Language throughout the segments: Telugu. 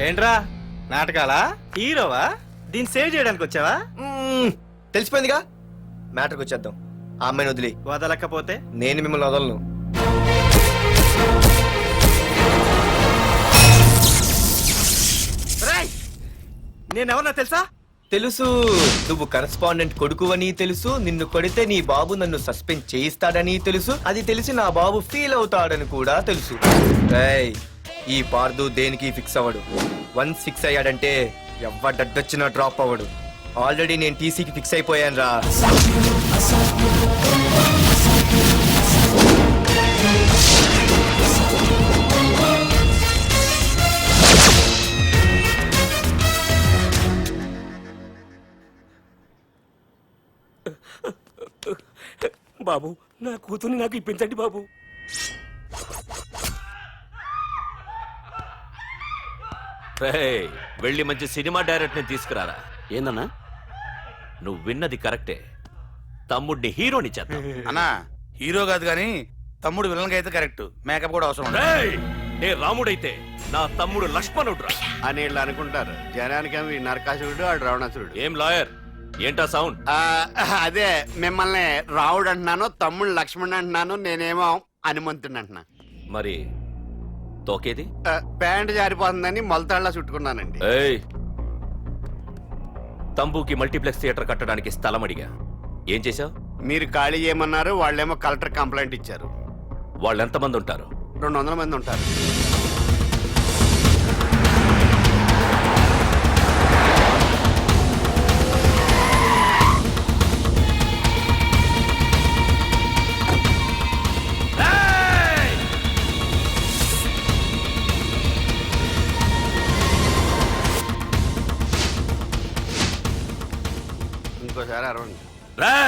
ఏంట్రా? నాటకాలా? హీరోవా? దీన్ని సేవ్ చేయడానికి వచ్చావా? తెలిసిపోయిందిగా. మ్యాటర్కి వచ్చేద్దాం. ఆ అమ్మాయిని వదిలి వదలకపోతే? నేను మిమ్మల్ని వదలను. రేయ్! నేనెవరన్నా తెలుసా? తెలుసు. నువ్వు కరస్పాండెంట్ కొడుకువని తెలుసు. నిన్ను కొడితే నీ బాబు నన్ను సస్పెండ్ చేయిస్తాడని తెలుసు. అది తెలిసి నా బాబు ఫీల్ అవుతాడని కూడా తెలుసు. రేయ్, ఈ పార్దు దేనికి ఫిక్స్ అవ్వడు? వన్స్ ఫిక్స్ అయ్యాడంటే ఎవ్వడడ్డొచ్చినా డ్రాప్ అవ్వడు. ఆల్రెడీ నేను టీసీకి ఫిక్స్ అయిపోయాను రా. బాబు నా కూతుర్ని నాకు ఇప్పించండి బాబు. రేయ్, వెళ్ళి మంచి సినిమా డైరెక్ట్ని తీసుకురారా. ఏందన్నా? నువ్వు విన్నది కరెక్టే. తమ్ముడిని హీరోని చేద్దాం. అన్నా హీరో కాదు కానీ తమ్ముడు విలన్ అయితే కరెక్ట్. మేకప్ కూడా అవసరం ఉండదు. రేయ్, నే రాముడైతే నా తమ్ముడు లక్ష్మణుడు అని వీళ్ళు అనుకుంటారు జనానికేమో ఈ నరకాసురుడు ఆడు రావణాసురుడు. ఏం లాయర్? ఏంటా సౌండ్? ఆ, అదే మిమ్మల్ని రావుడు అంటున్నాను తమ్ముడు లక్ష్మణ్ అంటున్నాను నేనేమో హనుమంతుడు అంటున్నా. మరి తోకేది? ఆ, ప్యాంట్ జారిపోతుందని మొలతాళ్ళ చుట్టుకున్నానండి. ఏయ్! తంబుకి మల్టీప్లెక్స్ థియేటర్ కట్టడానికి స్థలం అడిగా. ఏం చేశావు? మీరు ఖాళీ చేయమన్నారు వాళ్ళేమో కలెక్టర్ కంప్లైంట్ ఇచ్చారు. వాళ్ళు ఎంతమంది ఉంటారు? రెండు వందల మంది ఉంటారు.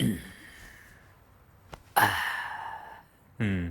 嗯。唉 嗯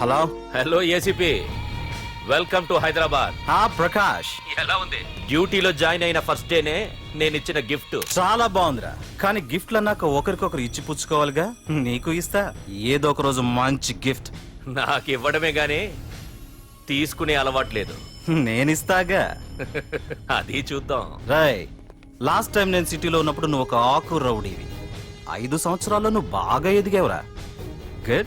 Hello? Hello ACP. Welcome to Hyderabad. ఆ ప్రకాష్. ఎలా ఉంది? డ్యూటీలో జాయిన్ అయిన ఫస్ట్ డేనే నేను ఇచ్చిన గిఫ్ట్. చాలా బాగుందిరా. కానీ గిఫ్ట్లు అన్నాక ఒకరికొకరు ఇచ్చి పుచ్చుకోవాలిగా? నీకు ఇస్తా. ఏదో ఒక రోజు మంచి గిఫ్ట్. నాకు ఇవ్వడమే గానీ తీసుకునే అలవాటు లేదు. నేనిస్తాగా. అది చూద్దాం. రాయ్ లాస్ట్ టైం నేను సిటీలో ఉన్నప్పుడు నువ్వు ఒక ఆకు రౌడీవి. ఐదు సంవత్సరాల్లో నువ్వు బాగా ఎదిగావురా. గుడ్.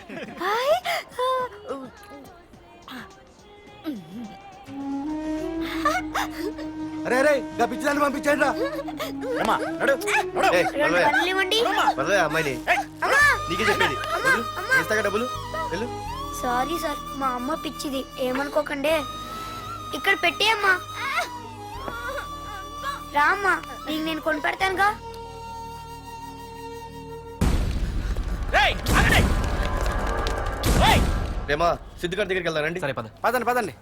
అరే అరే గా పిచ్చిదాన్ని పంపించండి రా ఏయ్. వదలవయ్యా అమ్మాయిని. నీకే చెప్పేది. వెళ్ళు. డబ్బులు? వెళ్ళు. సారీ సార్ మా అమ్మ పిచ్చిది. ఏమనుకోకండి. ఇక్కడ పెట్టేయమ్మా రామ్మా నీకు నేను కొని పెడతానుగా. రేమా సిద్ధిగాడి దగ్గరికి వెళ్దాం రండి. సరే పద. పదండి పదండి.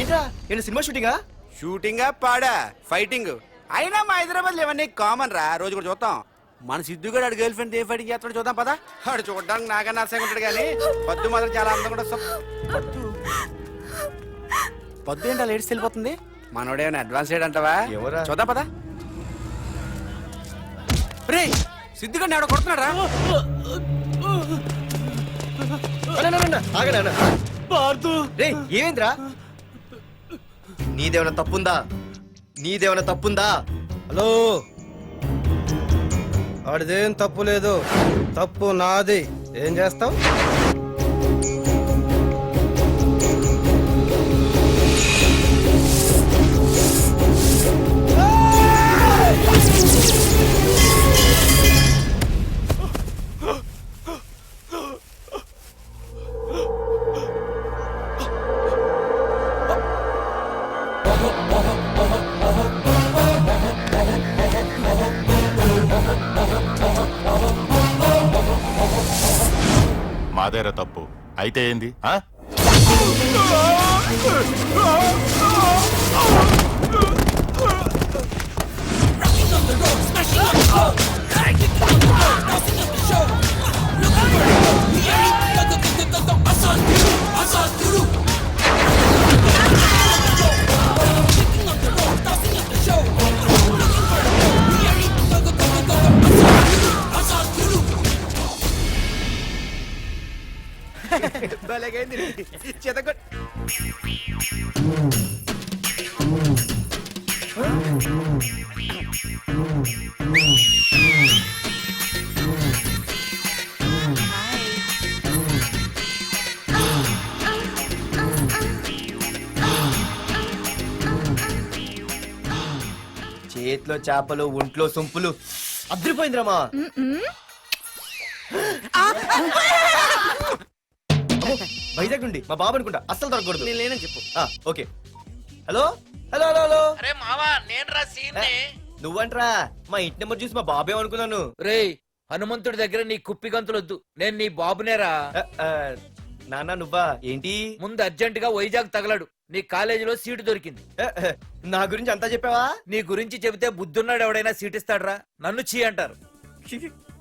ఏంట్రా ఏంటి సినిమా షూటింగా? షూటింగ్ పాడా ఫైటింగ్. అయినా మా హైదరాబాద్ ఇవన్నీ కామన్ రా రోజు కూడా చూద్దాం. మన సిద్ధు కూడా ఆడు గర్ల్ ఫ్రెండ్ ఏ ఫైటింగ్ చేస్తాడు చూద్దాం పదా. ఆడు చూడడానికి నాకన్నా అసహ్యంగా ఉంటాడు కానీ పద్దు మాత్రం చాలా అందంగా కూడా పద్దు. పద్దు ఏంటో లేడీస్ వెళ్ళిపోతుంది? మనోడేమైనా అడ్వాన్స్ అంటావా ఎవరా? చూద్దాం పదా. రే సిద్ధుగాడిని ఎవడో కొడుతున్నాడు రా ఆగనా రే ఏమైందిరా? నీదేమైనా తప్పుందా? నీదేమైనా తప్పుందా? హలో? ఆడిదేం తప్పు లేదు. తప్పు నాది. ఏం చేస్తావు? చేశారా తప్పు. అయితే ఏంది? ఆ? చేతిలో చేపలు ఒంట్లో సొంపులు. అద్దరిపోయిందిరామా వైజాగ్ నుండి మా బాబు అనుకుంటా. అస్సలు దొరకకూడదు. నేను లేనని చెప్పు. Okay. Hello? Hello hello hello? అరే మావా నేను రా సీన్ నువ్వంట్రా? మా ఇంటి నెంబర్ చూసి మా బాబే అనుకున్నాను రేయ్ హనుమంతుడి దగ్గర నీ కుప్పి గంతులొద్దు. నేను నీ బాబునేరా. ఆ, ఆ, నాన్న నువ్వా? ఏంటి? ముందు అర్జెంట్గా వైజాగ్ తగలడు. నీ కాలేజీలో సీటు దొరికింది. ఆ, ఆ, నా గురించి అంతా చెప్పావా? నీ గురించి చెబితే బుద్ధున్నాడు ఎవడైనా సీట్ ఇస్తాడ్రా నన్ను చీ అంటారు.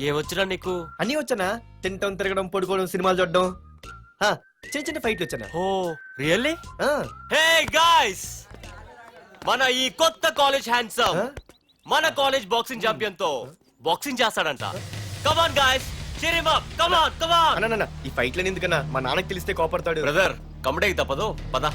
ఏమొచ్చినా నీకు? అన్నీ వచ్చానా? తింటం తిరగడం పడుకోవడం సినిమాలు చూడడం. చిన్న చిన్న ఫైట్లు వచ్చానా? Oh really? ఆ, హే గాయ్స్! మన ఈ కొత్త కాలేజ్ హ్యాండ్సమ్ Huh? మన కాలేజ్ బాక్సింగ్ ఛాంపియన్తో బాక్సింగ్ చేస్తాడంట. Come on guys cheer him up. అన్న, అన్న, అన్న, ఈ ఫైట్లని ఎందుకన్నా? మా నాన్నకి తెలిస్తే కోపడతాడు. బ్రదర్ కమడేకి తప్పదు. పద.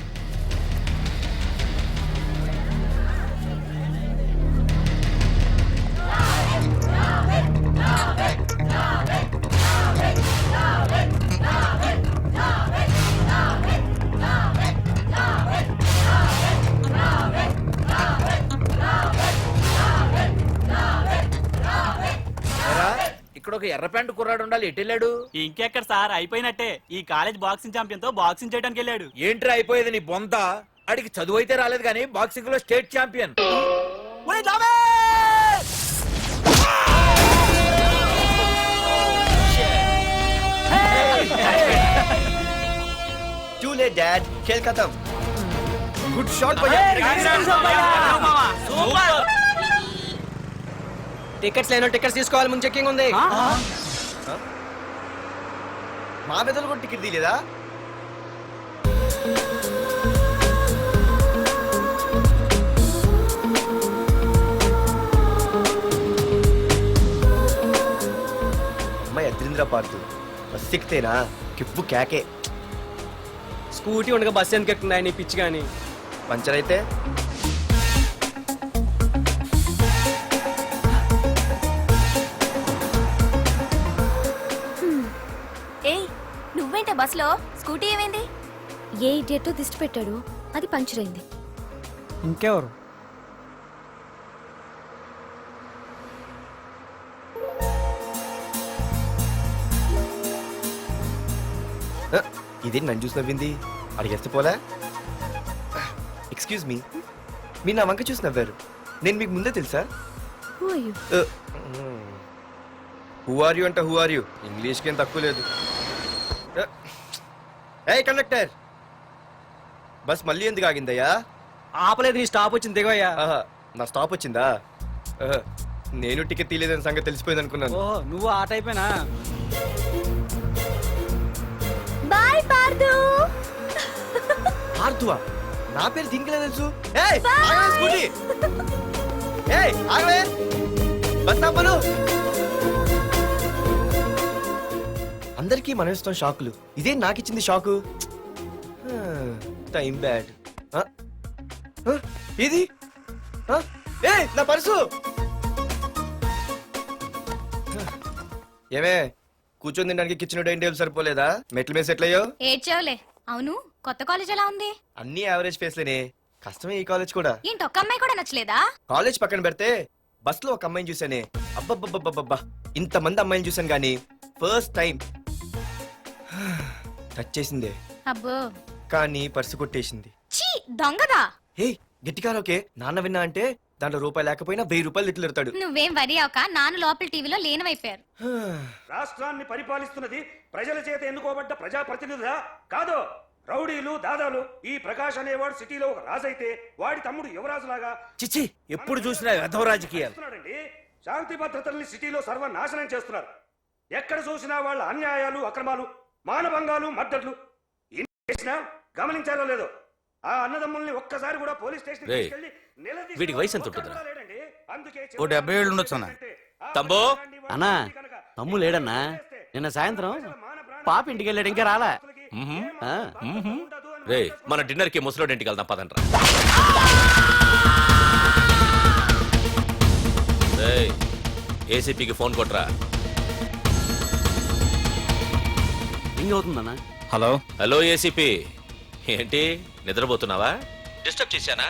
ఇక్కడ ఒక ఎర్ర ప్యాంటు కుర్రాడు ఉండాలి ఎటు వెళ్ళాడు? ఇంకెక్కడ సార్ అయిపోయినట్టే. ఈ కాలేజ్ బాక్సింగ్ ఛాంపియన్తో బాక్సింగ్ చేయడానికి వెళ్ళాడు. ఏంట్రా అయిపోయేది నీ బొంత? అడిగి చదువు అయితే రాలేదు కానీ బాక్సింగ్లో స్టేట్ ఛాంపియన్. డాడ్ ఖేల్ ఖతం గుడ్ షాట్ టికెట్స్ లేనో టికెట్స్ తీసుకోవాలి ముందు చెక్కింగ్ ఉంది. మా పెద్దలు కూడా టికెట్ తీయలేదా? అమ్మాయి అద్రింద్ర పార్తు బస్ ఎక్కితేనా? కిప్పు కేకే స్కూటీ ఉండగా బస్సు ఎందుకు ఎక్కుతున్నాయి నీ పిచ్చి కానీ? పంచర్ అయితే బస్సులో? స్కూటీ ఏమైంది? ఏ ఇడియట్ దిష్టి పెట్టాడు? అది పంచర్ అయింది. ఇంకెవరు? ఆ, ఇదే నన్ను చూసి నవ్వింది? అడిగేస్తే పోలే. ఎక్స్క్యూజ్ మీ మీరు నా వంక చూసి నవ్వారు. నేను మీకు ముందే తెలుసా? Who are you? Who are you అంటే హూ ఆర్ యూ ఇంగ్లీష్కి ఏం తక్కువ లేదు. ఏ కండక్టర్ బస్ మళ్ళీ ఎందుకు ఆగిందయ్యా? ఆపలేదు నీ స్టాప్ వచ్చింది దిగోయ్యా ఆహా, నా స్టాప్ వచ్చిందా? ఆహా, నేను టికెట్ తీయలేదని సంగతి తెలిసిపోయింది అనుకున్నాను నువ్వు ఆ టైపేనా పార్దు ఆర్తువా? నా పేరు దీనికి తెలుసు? ఏయ్ ఆగవే స్కూటీ. ఏయ్ ఆగవే. అందరికీ మనం ఇస్తాం షాకులు. ఇదే నాకు ఇచ్చింది షాకు టైం బ్యాడ్. ఇది ఏయ్ నా పర్సు. ఏమే కూర్చొని తినడానికి కిచెన్ డైనింగ్ టేబుల్ సరిపోలేదా? మెట్ల మీద సెట్ అయ్యో ఏడ్చావులే. అవును కొత్త కాలేజ్ ఎలా ఉంది? అన్ని యావరేజ్ ఫేస్లేనే కష్టమే ఈ కాలేజ్ కూడా. ఏంటి ఒక్క అమ్మాయి కూడా నచ్చలేదా? కాలేజ్ పక్కన పెడితే బస్లో ఒక అమ్మాయిని చూసానే అబ్బబ్బబ్బబ్బబ్బా ఇంత మంది అమ్మాయిని చూసాను గానీ ఫస్ట్ టైం టచ్ చేసిందే. అబ్బో. కానీ పర్సు కొట్టేసింది. చీ దొంగదా? హే గట్టిగా ఓకే నాన్న విన్నా అంటే దాంట్లో రూపాయి లేకపోయినా వెయ్యి రూపాయలు ఇట్లు ఎడతాడు నువ్వేం వరి అవక నాన్న లోపల టీవీలో లేనవైపోయారు రాష్ట్రాన్ని పరిపాలిస్తున్నది ప్రజల చేత ఎన్నుకోబడ్డ ప్రజాప్రతినిధులా కాదు? రౌడీలు దాదాలు ఈ ప్రకాష్ అనేవాడు సిటీలో ఒక రాజైతే వాడి తమ్ముడు యువరాజులాగా చిచ్చి ఎప్పుడు చూసినా వెధవ రాజకీయాలు. శాంతి భద్రతల్ని సిటీలో సర్వనాశనం చేస్తున్నారు. ఎక్కడ చూసినా వాళ్ళ అన్యాయాలు అక్రమాలు మానభంగాలు మద్దతులు. ఇన్ని చేసినా గమనించారో లేదో? ఆ అన్నదమ్ముల్ని ఒక్కసారి కూడా పోలీస్ స్టేషన్ తీసుకెళ్ళి నిలదీసిన వీడికి వయసు ఎంత. అందుకే ఓ డెబ్బై ఏళ్ళు ఉండొచ్చు అన్న. తమ్ముడు? అన్నా తమ్ము లేడన్నా? నిన్న సాయంత్రం పాప ఇంటికి వెళ్ళాడు ఇంకా రాలా? రే మన డిన్నర్కి ముసలోడి ఇంటికి వెళ్దాం పదండ్రా. రేయ్, ఏసీపీకి ఫోన్ కొట్రా. రింగ్ అవుతుందన్నా హలో. Hello ACP. ఏంటి నిద్రపోతున్నావా? డిస్టర్బ్ చేశానా?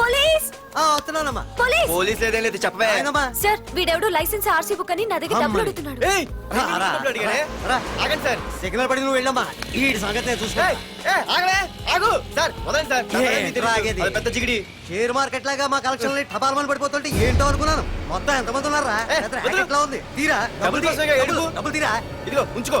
పోలీస్! ఆ, వస్తున్నానమ్మా. పోలీస్! పోలీస్ లేదేం లేదు చెప్పవే. ఆయనమ్మా. సార్ వీడెవడో లైసెన్స్ ఆర్సీ బుక్ అని నా దగ్గర డబ్బులు అడుగుతున్నాడు. ఏయ్, రా, నేను రా, డబ్బులు అడిగానే? రా. ఆగండి సార్. సిగ్నల్ పడి నువ్వు వెళ్ళమ్మా. ఈ సంగతి ఏయ్, ఏయ్, ఆగవే ఆగు. సార్ వదండి సార్. నా ఏ. రాగేది. అది పెద్ద జిగిడి. షేర్ మార్కెట్ లాగా మా కలెక్షన్ టపాల్మని పడిపోతుంటే ఏంటో అనుకున్నాను. మొత్తం ఎంతమంది ఉన్నారా? ఏ, పెద్ద వదిలు. racket లా ఉంది? తీరా. డబ్బులు తీ, కోసమేగా డబ్బులు, ఏడుపు. డబ్బులు తీరా? ఇదిగో ఉంచుకో.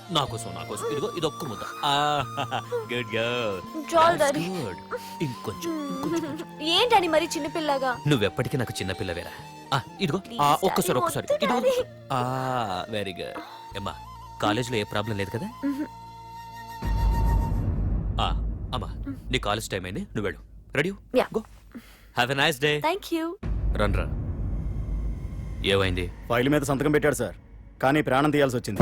నా కోసం నా కోసం. ఇదిగో ఇది ఒక్క ముద్ద గుడ్ గర్ల్ చాలు డాడీ గుడ్ ఇంకొంచెం ఏంటని మరి చిన్నపిల్లగా నువ్వెప్పటికీ నాకు చిన్నపిల్లవేరా ఆ, ఇదిగో ఆ, ఒక్కసారి ఒక్కసారి. ఇదిగో వెరీ గుడ్ అమ్మా కాలేజీలో ఏ ప్రాబ్లం లేదు కదా? ఆ, అమ్మా నీ కాలేజ్ టైం అయింది నువ్వు వెళ్ళు. Ready Yeah. Go have a nice day thank you run రా. ఏమైంది? ఫైల్ మీద సంతకం పెట్టాడు సార్. కానీ ప్రాణం తీయాల్సి వచ్చింది.